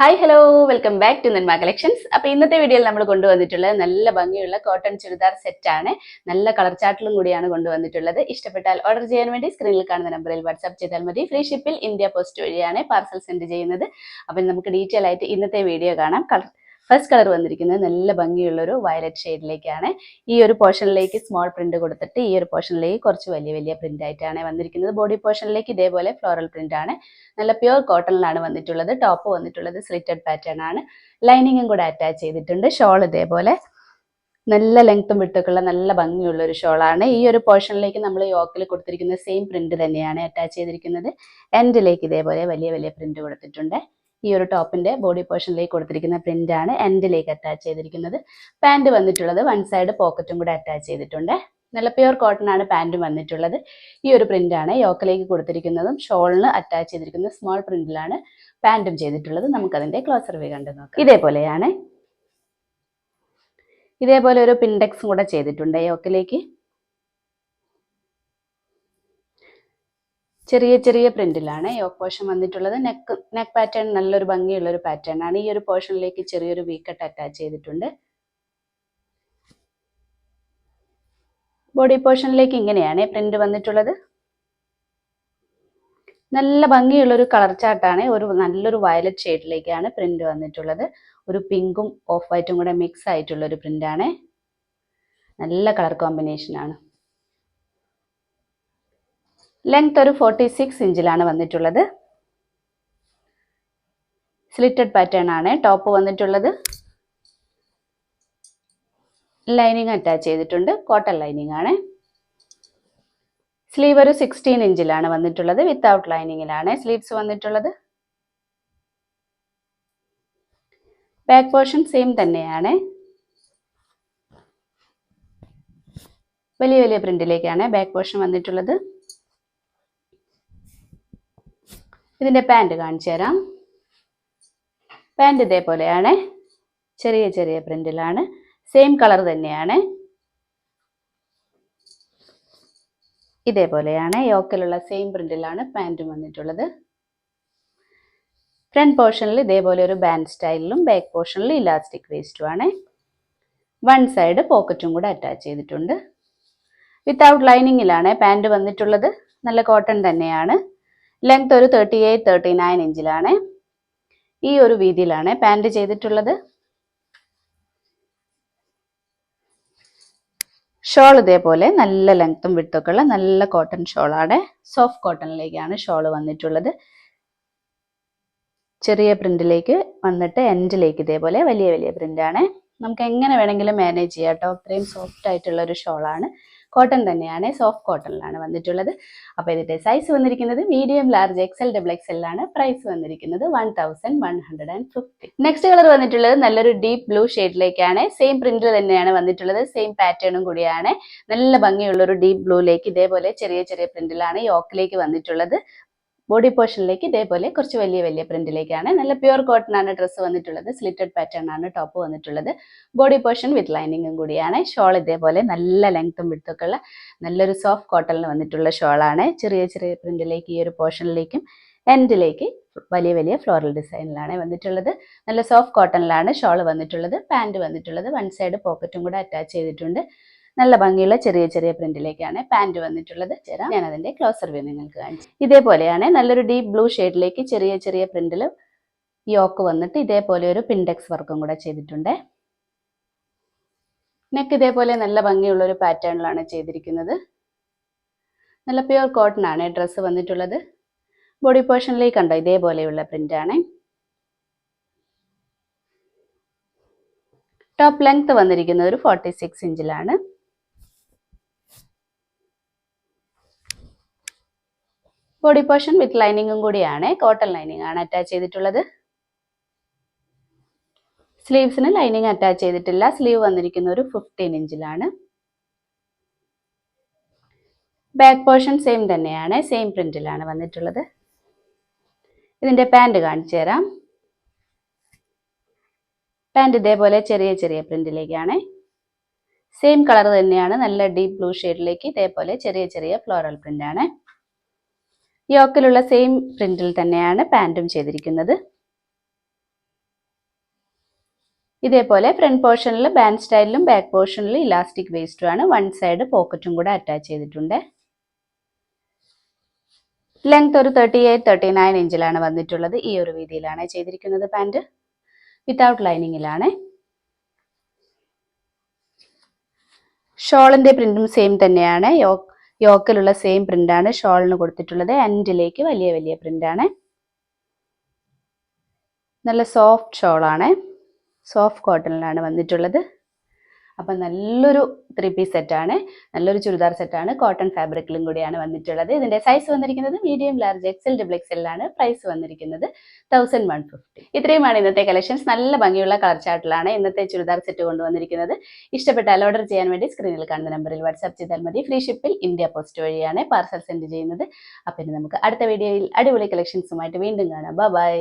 Hi hello welcome back to Nanma collections അപ്പൊ ഇന്നത്തെ വീഡിയോയിൽ നമ്മൾ കൊണ്ടുവന്നിട്ടുള്ളത് നല്ല ഭംഗിയുള്ള കോട്ടൺ ചുരിദാർ സെറ്റ് ആണ്. നല്ല കളർ ചാർട്ടിലും കൂടിയാണ് കൊണ്ടുവന്നിട്ടുള്ളത്. ഇഷ്ടപ്പെട്ടാൽ ഓർഡർ ചെയ്യാൻ വേണ്ടി സ്ക്രീനിൽ കാണുന്ന നമ്പറിൽ വാട്സ്ആപ്പ് ചെയ്താൽ മതി. ഫ്രീ ഷിപ്പിൽ ഇന്ത്യ പോസ്റ്റ് വഴിയാണ് പാർസൽ സെൻഡ് ചെയ്യുന്നത്. അപ്പം നമുക്ക് ഡീറ്റെയിൽ ആയിട്ട് ഇന്നത്തെ വീഡിയോ കാണാം. കളർ ഫസ്റ്റ് കളർ വന്നിരിക്കുന്നത് നല്ല ഭംഗിയുള്ള ഒരു വയലറ്റ് ഷെയ്ഡിലേക്കാണ് ഈ ഒരു പോർഷനിലേക്ക് സ്മോൾ പ്രിന്റ് കൊടുത്തിട്ട് ഈ ഒരു പോർഷനിലേക്ക് കുറച്ച് വലിയ വലിയ പ്രിന്റ് ആയിട്ടാണ് വന്നിരിക്കുന്നത്. ബോഡി പോർഷനിലേക്ക് ഇതേപോലെ ഫ്ലോറൽ പ്രിന്റ് ആണ്. നല്ല പ്യുവർ കോട്ടണിലാണ് വന്നിട്ടുള്ളത്. ടോപ്പ് വന്നിട്ടുള്ളത് സ്ലിറ്റഡ് പാറ്റേൺ ആണ്. ലൈനിങ്ങും കൂടെ അറ്റാച്ച് ചെയ്തിട്ടുണ്ട്. ഷോൾ ഇതേപോലെ നല്ല ലെങ്ത്തും വിട്ടൊക്കെയുള്ള നല്ല ഭംഗിയുള്ള ഒരു ഷോളാണ് ഈ ഒരു പോർഷനിലേക്ക് നമ്മൾ യോക്കിൽ കൊടുത്തിരിക്കുന്ന സെയിം പ്രിന്റ് തന്നെയാണ് അറ്റാച്ച് ചെയ്തിരിക്കുന്നത്. എൻഡിലേക്ക് ഇതേപോലെ വലിയ വലിയ പ്രിന്റ് കൊടുത്തിട്ടുണ്ട്. ഈ ഒരു ടോപ്പിന്റെ ബോഡി പോർഷനിലേക്ക് കൊടുത്തിരിക്കുന്ന പ്രിന്റ് ആണ് എൻഡിലേക്ക് അറ്റാച്ച് ചെയ്തിരിക്കുന്നത്. പാന്റ് വന്നിട്ടുള്ളത് വൺ സൈഡ് പോക്കറ്റും കൂടെ അറ്റാച്ച് ചെയ്തിട്ടുണ്ട്. നല്ല പ്യൂർ കോട്ടൺ ആണ് പാന്റ് വന്നിട്ടുള്ളത്. ഈ ഒരു പ്രിന്റ് ആണ് യോക്കിലേക്ക് കൊടുത്തിരിക്കുന്നതും ഷോളിന് അറ്റാച്ച് ചെയ്തിരിക്കുന്ന സ്മോൾ പ്രിന്റിലാണ് പാന്റും ചെയ്തിട്ടുള്ളത്. നമുക്ക് അതിന്റെ ക്ലോസർ വേ കണ്ടു നോക്കാം. ഇതേപോലെയാണ്. ഇതേപോലെ ഒരു പിൻഡെക്സും കൂടെ ചെയ്തിട്ടുണ്ട് യോക്കിലേക്ക് ചെറിയ ചെറിയ പ്രിന്റിലാണ് യോക്ക് പോർഷൻ വന്നിട്ടുള്ളത്. നെക്ക് നെക്ക് പാറ്റേൺ നല്ലൊരു ഭംഗിയുള്ള ഒരു പാറ്റേൺ ആണ്. ഈ ഒരു പോർഷനിലേക്ക് ചെറിയൊരു വീക്കട്ട് അറ്റാച്ച് ചെയ്തിട്ടുണ്ട്. ബോഡി പോർഷനിലേക്ക് ഇങ്ങനെയാണ് പ്രിന്റ് വന്നിട്ടുള്ളത്. നല്ല ഭംഗിയുള്ള ഒരു കളർ ചാർട്ടാണ് ഒരു നല്ലൊരു വയലറ്റ് ഷെയ്ഡിലേക്കാണ് പ്രിന്റ് വന്നിട്ടുള്ളത്. ഒരു പിങ്കും ഓഫ് വൈറ്റും കൂടെ മിക്സ് ആയിട്ടുള്ള ഒരു പ്രിന്റ് ആണ്. നല്ല കളർ കോമ്പിനേഷൻ ആണ്. ലെങ്ത് ഒരു ഫോർട്ടി സിക്സ് ഇഞ്ചിലാണ് വന്നിട്ടുള്ളത്. സ്ലിറ്റഡ് പാറ്റേൺ ആണ് ടോപ്പ് വന്നിട്ടുള്ളത്. ലൈനിങ് അറ്റാച്ച് ചെയ്തിട്ടുണ്ട്. കോട്ടൺ ലൈനിങ് ആണ്. സ്ലീവ് ഒരു സിക്സ്റ്റീൻ ഇഞ്ചിലാണ് വന്നിട്ടുള്ളത്. വിത്തൗട്ട് ലൈനിങ്ങിലാണ് സ്ലീവ്സ് വന്നിട്ടുള്ളത്. ബാക്ക് പോർഷൻ സെയിം തന്നെയാണ്. വലിയ വലിയ പ്രിന്റിലേക്കാണ് ബാക്ക് പോർഷൻ വന്നിട്ടുള്ളത്. ഇതിന്റെ പാന്റ് കാണിച്ചു തരാം. പാന്റ് ഇതേപോലെയാണ്. ചെറിയ ചെറിയ പ്രിന്റിലാണ് സെയിം കളർ തന്നെയാണ്. ഇതേപോലെയാണ്. യോക്കിലുള്ള സെയിം പ്രിന്റിലാണ് പാന്റും വന്നിട്ടുള്ളത്. ഫ്രണ്ട് പോർഷനിൽ ഇതേപോലെ ഒരു ബാൻഡ് സ്റ്റൈലിലും ബാക്ക് പോർഷനിൽ ഇലാസ്റ്റിക് വേസ്റ്റുമാണ് വൺ സൈഡ് പോക്കറ്റും കൂടെ അറ്റാച്ച് ചെയ്തിട്ടുണ്ട്. വിത്തൗട്ട് ലൈനിങ്ങിലാണ് പാന്റ് വന്നിട്ടുള്ളത്. നല്ല കോട്ടൺ തന്നെയാണ്. ലെങ്ത് ഒരു തേർട്ടി എയ്റ്റ് തേർട്ടി നയൻ ഇഞ്ചിലാണ്. ഈ ഒരു വീതിയിലാണ് പാന്റ് ചെയ്തിട്ടുള്ളത്. ഷോൾ ഇതേപോലെ നല്ല ലെങ്ത്തും വിട്ടൊക്കെ ഉള്ള നല്ല കോട്ടൺ ഷോളാണ് സോഫ്റ്റ് കോട്ടണിലേക്കാണ് ഷോൾ വന്നിട്ടുള്ളത്. ചെറിയ പ്രിന്റിലേക്ക് വന്നിട്ട് എൻഡിലേക്ക് ഇതേപോലെ വലിയ വലിയ പ്രിന്റാണ് നമുക്ക് എങ്ങനെ വേണമെങ്കിലും മാനേജ് ചെയ്യാം കേട്ടോ അത്രയും സോഫ്റ്റ് ആയിട്ടുള്ള ഒരു ഷോളാണ് കോട്ടൺ തന്നെയാണ് സോഫ്റ്റ് കോട്ടണിലാണ് വന്നിട്ടുള്ളത്. അപ്പോൾ ഇതിന്റെ സൈസ് വന്നിരിക്കുന്നത് മീഡിയം ലാർജ് എക്സൽ ഡബിൾ എക്സലിലാണ് പ്രൈസ് വന്നിരിക്കുന്നത് one thousand one hundred and fifty next colour വന്നിട്ടുള്ളത് നല്ലൊരു ഡീപ്പ് ബ്ലൂ ഷെയ്ഡിലേക്കാണ് സെയിം പ്രിന്റിൽ തന്നെയാണ് വന്നിട്ടുള്ളത്. സെയിം പാറ്റേണും കൂടിയാണ്. നല്ല ഭംഗിയുള്ള ഒരു ഡീപ്പ് ബ്ലൂയിലേക്ക് ഇതേപോലെ ചെറിയ ചെറിയ പ്രിന്റിലാണ് യോക്കിലേക്ക് വന്നിട്ടുള്ളത്. ബോഡി പോർഷനിലേക്ക് ഇതേപോലെ കുറച്ച് വലിയ വലിയ പ്രിന്റിലേക്കാണ്. നല്ല പ്യുവർ കോട്ടൺ ആണ് ഡ്രസ്സ് വന്നിട്ടുള്ളത്. സ്ലിറ്റഡ് പാറ്റേൺ ആണ് ടോപ്പ് വന്നിട്ടുള്ളത്. ബോഡി പോർഷൻ വിത്ത് ലൈനിങ്ങും കൂടിയാണ്. ഷോൾ ഇതേപോലെ നല്ല ലെങ്ത്തും വിടുത്തൊക്കെ ഉള്ള നല്ലൊരു സോഫ്റ്റ് കോട്ടണിൽ വന്നിട്ടുള്ള ഷോളാണ്. ചെറിയ ചെറിയ പ്രിന്റിലേക്ക് ഈ ഒരു പോർഷനിലേക്കും എൻഡിലേക്ക് വലിയ വലിയ ഫ്ലോറൽ ഡിസൈനിലാണ് വന്നിട്ടുള്ളത്. നല്ല സോഫ്റ്റ് കോട്ടണിലാണ് ഷോൾ വന്നിട്ടുള്ളത്. പാന്റ് വന്നിട്ടുള്ളത്. വൺ സൈഡ് പോക്കറ്റും കൂടെ അറ്റാച്ച് ചെയ്തിട്ടുണ്ട്. നല്ല ഭംഗിയുള്ള ചെറിയ ചെറിയ പ്രിന്റിലേക്കാണ് പാന്റ് വന്നിട്ടുള്ളത്. ചേരാം. ഞാൻ അതിന്റെ ക്ലോസർ വ്യൂ നിങ്ങൾക്ക് കാണിച്ചു. ഇതേപോലെയാണ് നല്ലൊരു ഡീപ്പ് ബ്ലൂ ഷെയ്ഡിലേക്ക് ചെറിയ ചെറിയ പ്രിന്റിൽ യോക്ക് വന്നിട്ട് ഇതേപോലെ ഒരു പിൻഡെക്സ് വർക്കും കൂടെ ചെയ്തിട്ടുണ്ട്. നെക്ക് ഇതേപോലെ നല്ല ഭംഗിയുള്ള ഒരു പാറ്റേണിലാണ് ചെയ്തിരിക്കുന്നത്. നല്ല പ്യുവർ കോട്ടൺ ആണ് ഡ്രസ്സ് വന്നിട്ടുള്ളത്. ബോഡി പോർഷനിലേക്ക് കണ്ടോ ഇതേപോലെയുള്ള പ്രിന്റ് ആണ്. ടോപ്പ് ലെങ്ത് വന്നിരിക്കുന്നത് ഒരു ഫോർട്ടി സിക്സ് ഇഞ്ചിലാണ് ബോഡി പോർഷൻ വിത്ത് ലൈനിങ്ങും കൂടിയാണ്. കോട്ടൺ ലൈനിങ് ആണ് അറ്റാച്ച് ചെയ്തിട്ടുള്ളത്. സ്ലീവ്സിന് ലൈനിങ് അറ്റാച്ച് ചെയ്തിട്ടില്ല. സ്ലീവ് വന്നിരിക്കുന്ന ഒരു ഫിഫ്റ്റീൻ ഇഞ്ചിലാണ് ബാക്ക് പോർഷൻ സെയിം തന്നെയാണ്. സെയിം പ്രിന്റിലാണ് വന്നിട്ടുള്ളത്. ഇതിന്റെ പാന്റ് കാണിച്ചു തരാം. പാന്റ് ഇതേപോലെ ചെറിയ ചെറിയ പ്രിന്റിലേക്കാണ് സെയിം കളർ തന്നെയാണ്. നല്ല ഡീപ് ബ്ലൂ ഷെയ്ഡിലേക്ക് ഇതേപോലെ ചെറിയ ചെറിയ ഫ്ലോറൽ പ്രിന്റ് ആണ്. യോക്കിലുള്ള സെയിം പ്രിന്റിൽ തന്നെയാണ് പാന്റും ചെയ്തിരിക്കുന്നത്. ഇതേപോലെ ഫ്രണ്ട് പോർഷനിൽ ബാൻഡ് സ്റ്റൈലിലും ബാക്ക് പോർഷനിൽ ഇലാസ്റ്റിക് വേസ്റ്റും ആണ്. വൺ സൈഡ് പോക്കറ്റും കൂടെ അറ്റാച്ച് ചെയ്തിട്ടുണ്ട്. ലെങ്ത് ഒരു തേർട്ടി എയ്റ്റ് തേർട്ടി നയൻ ഇഞ്ചിലാണ് വന്നിട്ടുള്ളത്. ഈ ഒരു രീതിയിലാണ് ചെയ്തിരിക്കുന്നത് പാന്റ് വിത്തൗട്ട് ലൈനിങ്ങിലാണ് ഷോളിന്റെ പ്രിന്റും സെയിം തന്നെയാണ്. യോ യോക്കിലുള്ള സെയിം പ്രിന്റാണ് ഷോളിന് കൊടുത്തിട്ടുള്ളത്. എൻഡിലേക്ക് വലിയ വലിയ പ്രിന്റാണ് നല്ല സോഫ്റ്റ് ഷോളാണ്. സോഫ്റ്റ് കോട്ടണിലാണ് വന്നിട്ടുള്ളത്. അപ്പം നല്ലൊരു ത്രീ പീസ് സെറ്റാണ് നല്ലൊരു ചുരിദാർ സെറ്റാണ് കോട്ടൺ ഫാബ്രിക്കിലും കൂടിയാണ് വന്നിട്ടുള്ളത്. ഇതിന്റെ സൈസ് വന്നിരിക്കുന്നത് മീഡിയം ലാർജ് എക്സൽ ഡബിൾ എക്സലിലാണ് പ്രൈസ് വന്നിരിക്കുന്നത് തൗസൻഡ് വൺ ഫിഫ്റ്റി ഇത്രയുമാണ് ഇന്നത്തെ കളക്ഷൻസ് നല്ല ഭംഗിയുള്ള കളർ ചാർട്ടിലാണ് ഇന്നത്തെ ചുരിദാർ സെറ്റ് കൊണ്ടുവന്നിരിക്കുന്നത് ഇഷ്ടപ്പെട്ടാൽ ഓർഡർ ചെയ്യാൻ വേണ്ടി സ്ക്രീനിൽ കാണുന്ന നമ്പറിൽ വാട്സ്ആപ്പ് ചെയ്താൽ മതി. ഫ്രീ ഷിപ്പിൽ ഇന്ത്യ പോസ്റ്റ് വഴിയാണ് പാർസൽ സെൻഡ് ചെയ്യുന്നത്. അപ്പം നമുക്ക് അടുത്ത വീഡിയോയിൽ അടിപൊളി കളക്ഷൻസുമായിട്ട് വീണ്ടും കാണാം. ബൈ